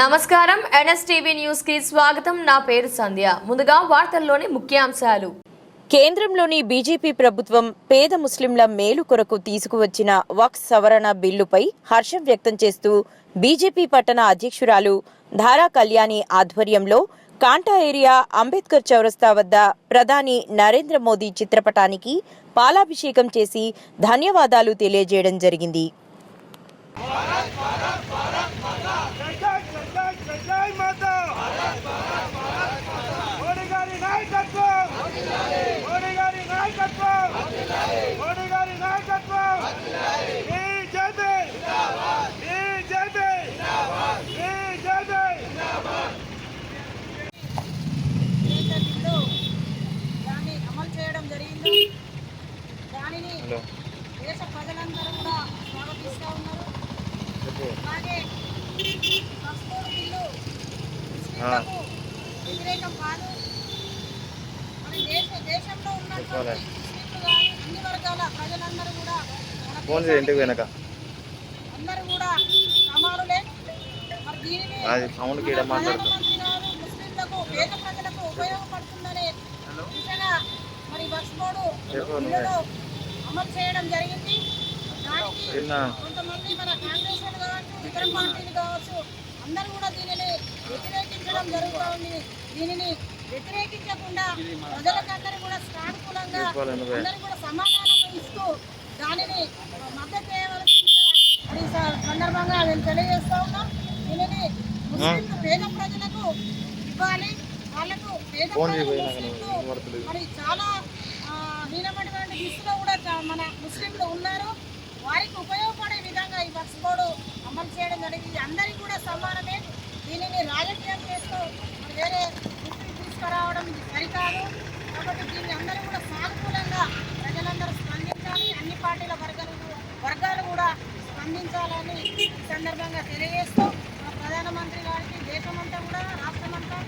నమస్కారం. ఎన్ఎస్టీవీ న్యూస్కి స్వాగతం. నా పేరు సంధ్య. ముందుగా వార్తల్లోని ముఖ్యాంశాలు. కేంద్రంలోని బీజేపీ ప్రభుత్వం పేద ముస్లింల మేలు కొరకు తీసుకువచ్చిన వక్స్ సవరణ బిల్లుపై హర్షం వ్యక్తం చేస్తూ బీజేపీ పట్టణ అధ్యక్షురాలు ధారా కళ్యాణి ఆధ్వర్యంలో కాంటా ఏరియా అంబేద్కర్ చౌరస్తా వద్ద ప్రధాని నరేంద్ర మోదీ చిత్రపటానికి పాలాభిషేకం చేసి ధన్యవాదాలు తెలియజేయడం జరిగింది జై జై జై జై మాతా మోడీ గారి నాయకత్వం మోడీ గారి నాయకత్వం మోడీ గారి నాయకత్వం బీజేపీ బీజేపీ బీజేపీ ఏదైతే బిల్లు దాన్ని అమలు చేయడం జరిగిందో దానిని దేశ ప్రజలందరూ కూడా స్వాగతిస్తూ ఉన్నారు అలాగే పాస్పోర్ట్ బిల్లు ముస్లింలకు వ్యతిరేకం కాదు. మరి దేశ దేశంలో ఉన్నటువంటి ముస్లింలు కానీ అన్ని వర్గాల ప్రజలందరూ కూడా ఫోన్ ఇంటికి వెనక. అందరూ కూడా సమానులే. మరి దీనిని అది సౌండ్ గీడ మాట్లాడుతుంది ప్రధానమంత్రి గారు ముస్లింలకు పేద ప్రజలకు ఉపయోగపడుతుందనే దిశగా మరి బస్ బోర్డు చెప్పు నువ్వే. బిల్లును అమలు చేయడం జరిగింది. దానికి. కొంతమంది మన కాంగ్రెస్ వాళ్ళు కావచ్చు ఇతర పార్టీలు కావచ్చు అందరూ కూడా దీనిని వ్యతిరేకించడం జరుగుతూ ఉంది. దీనిని వ్యతిరేకించకుండా ప్రజలకందరూ కూడా సానుకూలంగా. అందరూ కూడా సమాధానం ఇస్తూ దానిని మద్దతు చేయవలసిందిగా ఈ స- సందర్భంగా మేము తెలియజేస్తా ఉన్నాం. దీనిని ముస్లింలు పేద ప్రజలకు ఇవ్వాలి. వాళ్ళకు పేద ప్రజలు. మరి చాలా హీనమైనటువంటి దిశలో కూడా మన ముస్లింలు ఉన్నారు. వారికి ఉపయోగపడే విధంగా ఈ బస్ బోర్డు అమలు చేయడం జరిగింది. అందరికీ కూడా సమానమే దీనిని రాజకీయం చేస్తూ మరి వేరే వృత్తిని తీసుకురావడం ఇది సరికాదు కాబట్టి దీన్ని అందరూ కూడా సానుకూలంగా ప్రజలందరూ స్పందించాలి అన్ని పార్టీల వర్గాలు వర్గాలు కూడా స్పందించాలని ఈ సందర్భంగా తెలియజేస్తూ ప్రధానమంత్రి గారికి దేశమంతా కూడా రాష్ట్రమంతా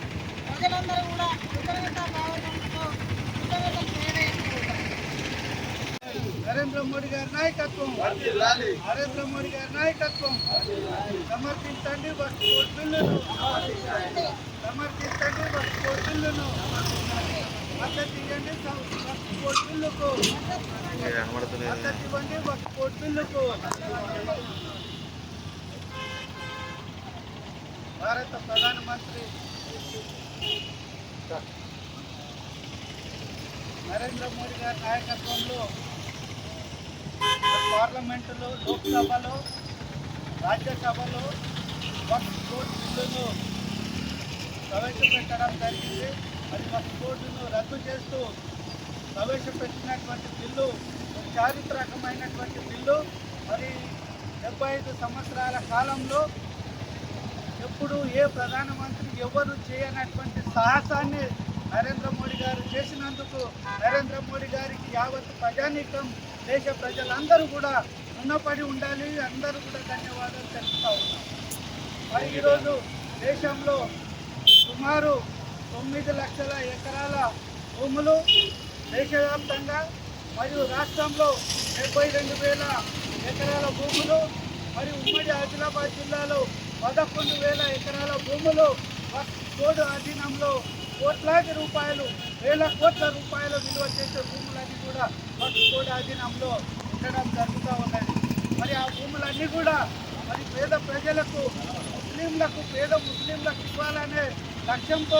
ప్రజలందరూ కూడా కృతజ్ఞతా భావనతో కృతజ్ఞతలు నరేంద్ర మోడీ గారి నాయకత్వం. నరేంద్ర మోడీ గారి నాయకత్వం. సమర్థించండి బస్ బిల్లును. సమర్థించండి బస్ బిల్లును. భారత ప్రధానమంత్రి నరేంద్ర మోడీ గారి నాయకత్వంలో పార్లమెంటులో లోక్సభలో రాజ్యసభలో వక్ఫ్ కోర్టు బిల్లును ప్రవేశపెట్టడం జరిగింది. మరి వక్ఫ్ బోర్డును రద్దు చేస్తూ ప్రవేశపెట్టినటువంటి బిల్లు చారిత్రకమైనటువంటి బిల్లు. మరి డెబ్బై ఐదు సంవత్సరాల కాలంలో ఎప్పుడు ఏ ప్రధానమంత్రి ఎవరు చేయనటువంటి సాహసాన్ని నరేంద్ర మోడీ గారు చేసినందుకు నరేంద్ర మోడీ గారికి యావత్ ప్రజానీకం దేశ ప్రజలందరూ కూడా రుణపడి ఉండాలి. అందరూ కూడా ధన్యవాదాలు తెలుపుతా ఉన్నాం. మరి ఈరోజు దేశంలో సుమారు తొమ్మిది లక్షల ఎకరాల భూములు దేశవ్యాప్తంగా మరియు రాష్ట్రంలో డెబ్బై రెండు వేల ఎకరాల భూములు మరియు ఉమ్మడి ఆదిలాబాద్ జిల్లాలో పదకొండు వేల ఎకరాల భూములు వక్ఫ్ అధీనంలో కోట్లాది రూపాయలు వేల కోట్ల రూపాయలు విలువ చేసే భూములన్నీ కూడా వక్ఫ్ బోర్డు అధీనంలో ఉండడం జరుగుతూ ఉన్నది. మరి ఆ భూములన్నీ కూడా మరి పేద ప్రజలకు ముస్లింలకు పేద ముస్లింలకు ఇవ్వాలనే లక్ష్యంతో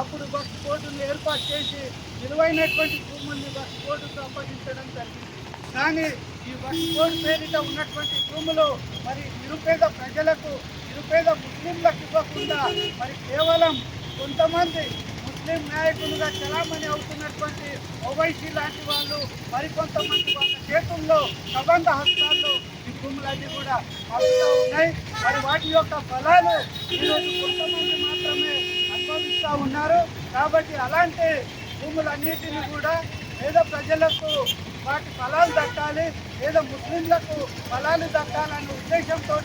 అప్పుడు బస్ బోర్డును ఏర్పాటు చేసి విలువైనటువంటి భూముల్ని బస్ బోర్డుకు అప్పగించడం జరిగింది. కానీ ఈ బస్ బోర్డు పేరిట ఉన్నటువంటి భూములు మరి నిరుపేద ప్రజలకు నిరుపేద ముస్లింలకు ఇవ్వకుండా మరి కేవలం కొంతమంది ముస్లిం నాయకులుగా చలామణి అవుతున్నటువంటి ఓవైసీ లాంటి వాళ్ళు మరికొంతమంది వాళ్ళ చేతుల్లో ప్రబంధ హస్తాల్లో ఈ భూములన్నీ కూడా ఉన్నాయి. మరి వాటి యొక్క ఫలాలు ఈరోజు కొంతమంది మాత్రమే అనుభవిస్తూ ఉన్నారు. కాబట్టి అలాంటి భూములన్నిటినీ కూడా పేద ప్రజలకు వాటి ఫలాలు దక్కాలి పేద ముస్లింలకు ఫలాలు దక్కాలన్న ఉద్దేశంతో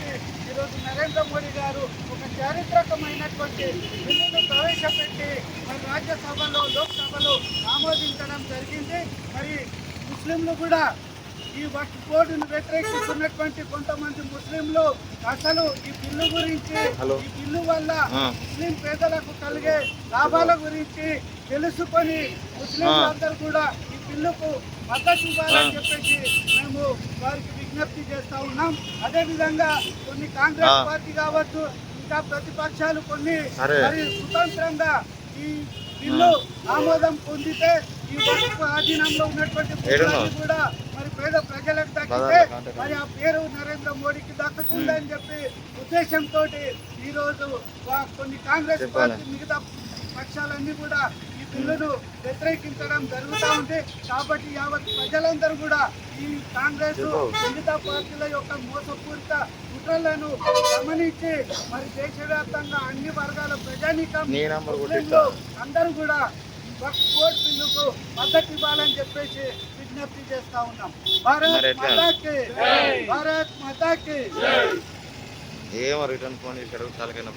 ఈరోజు నరేంద్ర మోడీ గారు ఒక చారిత్రకమైనటువంటి బిల్లును ప్రవేశపెట్టి మరి రాజ్యసభలో లోక్సభలో ఆమోదించడం జరిగింది. మరి ముస్లింలు కూడా ఈ వక్ఫ్ బోర్డును వ్యతిరేకిస్తున్నటువంటి కొంతమంది ముస్లింలు అసలు ఈ బిల్లు గురించి. ఈ బిల్లు వల్ల. ముస్లిం పేదలకు కలిగే లాభాల గురించి తెలుసుకొని ముస్లింలందరూ కూడా ఈ బిల్లుకు మద్దతు ఇవ్వాలని చెప్పేసి మేము వారికి విజ్ఞప్తి చేస్తా ఉన్నాం అదే విధంగా కొన్ని కాంగ్రెస్. పార్టీ కావచ్చు ఇంకా ప్రతిపక్షాలు కొన్ని. మరి స్వతంత్రంగా ఈ బిల్లు ఆమోదం పొందితే ఈ వక్ఫ్ ఆధీనంలో ఉన్నటువంటి కూడా పేద ప్రజలకు దక్కితే మరి ఆ పేరు నరేంద్ర మోడీకి దక్కుతుందని చెప్పి ఉద్దేశంతో ఈ రోజు వా- కొన్ని కాంగ్రెస్. పార్టీ మిగతా పక్షాలన్నీ కూడా ఈ బిల్లును వ్యతిరేకించడం జరుగుతూ ఉంది కాబట్టి యావత్ ప్రజలందరూ కూడా ఈ కాంగ్రెస్. మిగతా పార్టీల యొక్క మోసపూరిత కుట్రలను గమనించి మరి దేశవ్యాప్తంగా అన్ని వర్గాల ప్రజానీకం అందరూ కూడా వక్ఫ్ బోర్డు బిల్లుకు మద్దతు ఇవ్వాలని చెప్పేసి విజ్ఞప్తి చేస్తా ఉన్నాం. భారత్? మాతాకి. భారత్ మాతాకి. ఏమో రిటర్న్ ఫోన్ ఇక్కడ